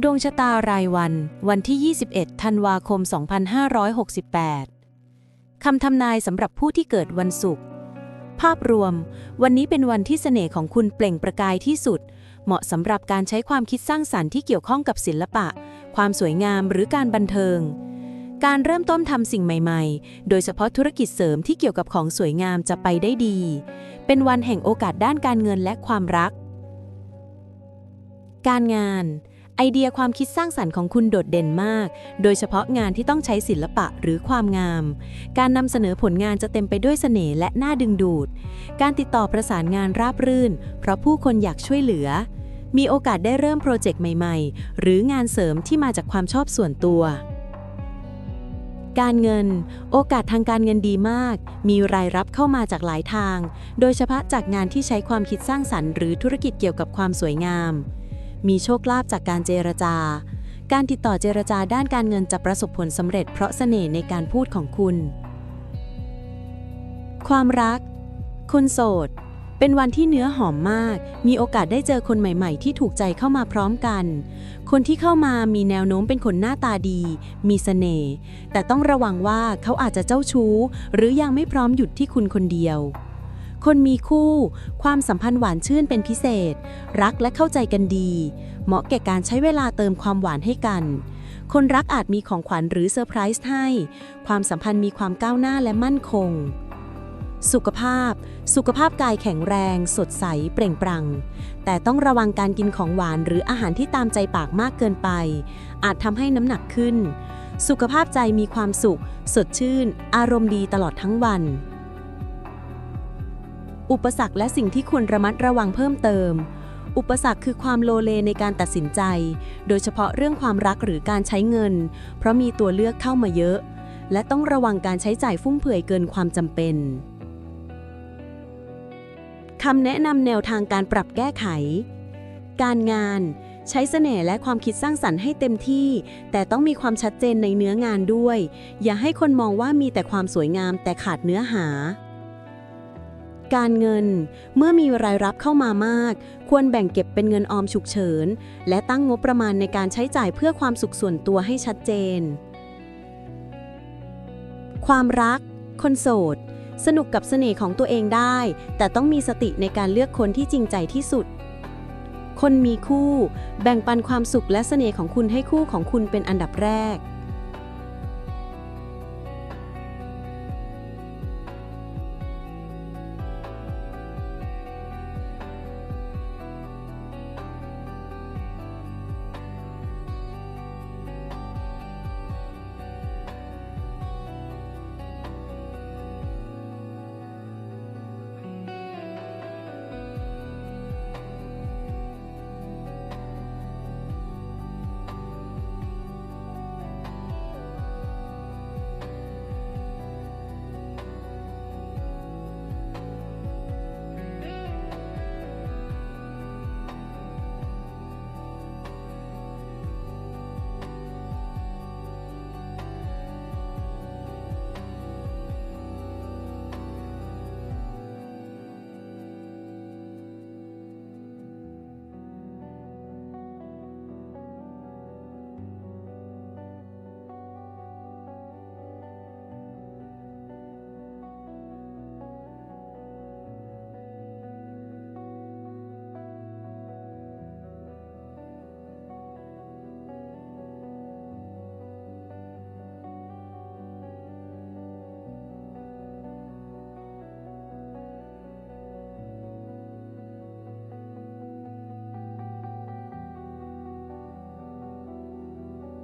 ดวงชะตารายวัน วันที่ 21 ธันวาคม 2568 คำทำนายสำหรับผู้ที่เกิดวันศุกร์ ภาพรวม วันนี้เป็นวันที่เสน่ห์ของคุณเปล่งประกายที่สุด เหมาะสำหรับการใช้ความคิดสร้างสรรค์ที่เกี่ยวข้องกับศิลปะ ความสวยงามหรือการบันเทิง การเริ่มต้นทำสิ่งใหม่ ๆ โดยเฉพาะธุรกิจเสริมที่เกี่ยวกับของสวยงามจะไปได้ดี เป็นวันแห่งโอกาสด้านการเงินและความรัก การงาน ไอเดียความคิดสร้างสรรค์ของคุณโดดเด่นมาก โดยเฉพาะงานที่ต้องใช้ศิลปะหรือความงาม การนำเสนอผลงานจะเต็มไปด้วยเสน่ห์และน่าดึงดูด การติดต่อประสานงานราบรื่น เพราะผู้คนอยากช่วยเหลือ มีโอกาสได้เริ่มโปรเจกต์ใหม่ๆ หรืองานเสริมที่มาจากความชอบส่วนตัว การเงิน โอกาสทางการเงินดีมาก มีรายรับเข้ามาจากหลายทาง โดยเฉพาะจากงานที่ใช้ความคิดสร้างสรรค์หรือธุรกิจเกี่ยวกับความสวยงาม มีโชคลาภจากการเจรจา การติดต่อเจรจาด้านการเงินจะประสบผลสำเร็จเพราะเสน่ห์ในการพูดของคุณ ความรัก คนโสด เป็นวันที่เนื้อหอมมาก มีโอกาสได้เจอคนใหม่ๆ ที่ถูกใจเข้ามาพร้อมกัน คนที่เข้ามามีแนวโน้มเป็นคนหน้าตาดี มีเสน่ห์ แต่ต้องระวังว่าเขาอาจจะเจ้าชู้ หรือยังไม่พร้อมหยุดที่คุณคนเดียว คนมีคู่ ความสัมพันธ์หวานชื่นเป็นพิเศษ รักและเข้าใจกันดี เหมาะแก่การใช้เวลาเติมความหวานให้กัน คนรักอาจมีของขวัญหรือเซอร์ไพรส์ให้ ความสัมพันธ์มีความก้าวหน้าและมั่นคงสุขภาพ สุขภาพกายแข็งแรง สดใส เปล่งปลั่ง แต่ต้องระวังการกินของหวานหรืออาหารที่ตามใจปากมากเกินไป อาจทำให้น้ำหนักขึ้น สุขภาพใจมีความสุข สดชื่น อารมณ์ดีตลอดทั้งวัน อุปสรรคและสิ่งที่ควรระมัดระวังเพิ่มเติม อุปสรรคคือความโลเลในการตัดสินใจ โดยเฉพาะเรื่องความรักหรือการใช้เงิน เพราะมีตัวเลือกเข้ามาเยอะ และต้องระวังการใช้จ่ายฟุ่มเฟือยเกินความจำเป็นคำแนะนำแนวทางการปรับแก้ไข การงาน ใช้เสน่ห์และความคิดสร้างสรรค์ให้เต็มที่ แต่ต้องมีความชัดเจนในเนื้องานด้วย อย่าให้คนมองว่ามีแต่ความสวยงามแต่ขาดเนื้อหา การเงิน เมื่อมีรายรับเข้ามามาก ควรแบ่งเก็บเป็นเงินออมฉุกเฉิน และตั้งงบประมาณในการใช้จ่ายเพื่อความสุขส่วนตัวให้ชัดเจน ความรัก คนโสด สนุกกับเสน่ห์ของตัวเองได้ แต่ต้องมีสติในการเลือกคนที่จริงใจที่สุด คนมีคู่ แบ่งปันความสุขและเสน่ห์ของคุณให้คู่ของคุณเป็นอันดับแรก